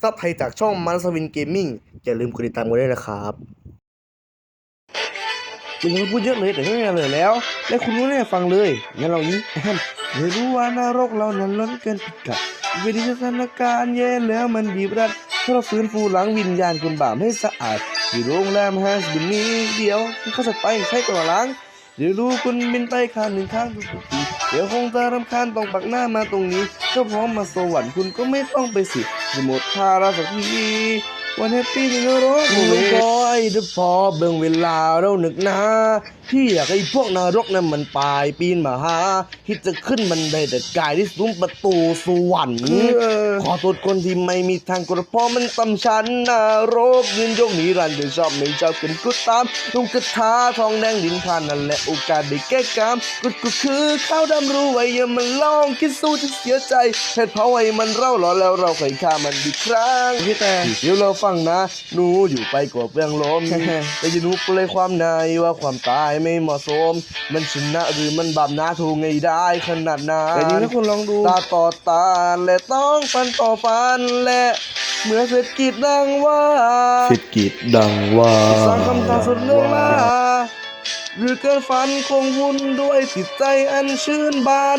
ซับไทยจากช่องมันสวินเกมมิ่งอย่าลืมกดติดตามกันด้วยนะครับคุณยังพูดเยอะเลยแต่ไม่มีอะไรเลยแล้ว และคุณรู้แน่ฟังเลยงั้นเรานี้อมไม่รู้ว่านรกเรานั้นล้นเกินพิกัดวิธีสถานการณ์แย่แล้วมันบีบรัดถ้าเราฟื้นฟูล้างวิญญาณคนบาปให้สะอาดที่โรงแรมแฮัสบินนี้เดียวเข้าสัตว์ไปใช้ตัวล้าง เดี๋ยวรู้คุณบินไปข้างหนึ่งข้างทุกทีเดี๋ยวคงจะรำคาญต้องปักหน้ามาตรงนี้ก็พร้อมมาสวรรค์คุณก็ไม่ต้องไปสิหมดภาระสักที วันแฮปปี้ในนรกมึงคอยเดพอเบิ่งเวลาเราหนึกหนาที่อยากให้พวกนรกนั้นมันปลายปีนมาหาคิดจะขึ้นมันไดแต่กายที่ซุ้มประตูสวรรค์ขอโทษคนที่ไม่มีทางกระเพาะมันตำชันนรกยืนยกนิรันดร์เดี๋ยวชอบไม่ชอบกันก็ตามลุงกระทาทองแดงดินพานนั่นแหละโอกาสได้แก้กรรมกดก็คือข้าวดำรู้ไว้อย่ามันลองคิดสู้จะเสียใจเหตุเพราะไว้มันเร่าหรอแล้วเราเคยฆ่ามันอีกครั้งพี่แต่เดี๋ยวเราฟังนะหนูอยู่ไปกว่าเปลืองลม แต่จะหนูเปลยความในว่าความตายไม่เหมาะสม มันชนะหรือมันบาปนะถูกไงได้ขนาดนั้นแต่จริงถ้าคุณลองดู ตาต่อตาและต้องฟันต่อฟันและเมื่อเศรษฐกิจดังว่าเศรษฐกิจดังว่าสร้างคำตาสุดเรื่องล่า หรือเกินฝันคงวุ่นด้วยจิตใจอันชื่นบาน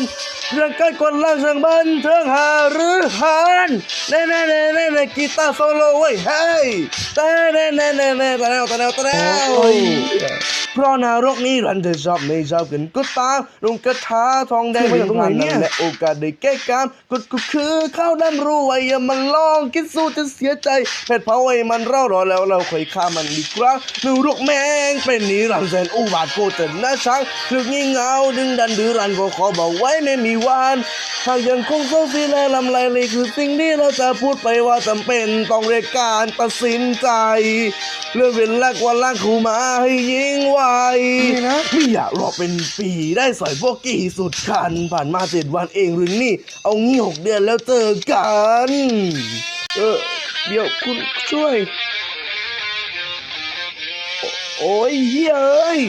เรื่องการกดล่างช่างบันเทิงหาหรือหานเน่เน่เน่เน่เน่กีตาร์โซโล่เว้ยเฮ้ยเต้เน่เน่เน่เน่ตะแนวตะแนวตะแนว เพราะนรกนี้รันเธอชอบไม่ชอบกันก็ตามลงกระทาทองแดงขึ้นมาจากตรงไหนเนี่ยและโอกาสได้แก้กรรมกดก็คือข้าวดำรู้ไว้อย่ามันลองคิดสู้จะเสียใจเพชรเผาไว้มันเร่ารอแล้วเราเคยฆ่ามันอีกครั้งนรกแม่งเป็นนิรันดร์แสนอุบาทโกเจนนะช้างถึกงี่เงาดึงดันดื้อรันก็ขอบอกไว้ไม่มีวันหากยังคงเศร้าซีและลำไรเลยคือสิ่งที่เราจะพูดไปว่าจำเป็นต้องเรียกการตัดสินใจเรื่องเวลากว่าล่างคูมาให้ยิงไวนี่นะไม่อยากรอเป็นปีได้สอยพวกกี่สุดคัน ผ่านมาเจ็ดวันเองหรือนี่ เอางี้หกเดือนแล้วเจอกัน เออ เดี๋ยวคุณช่วย โอ้ยเฮ้ยเอ้ย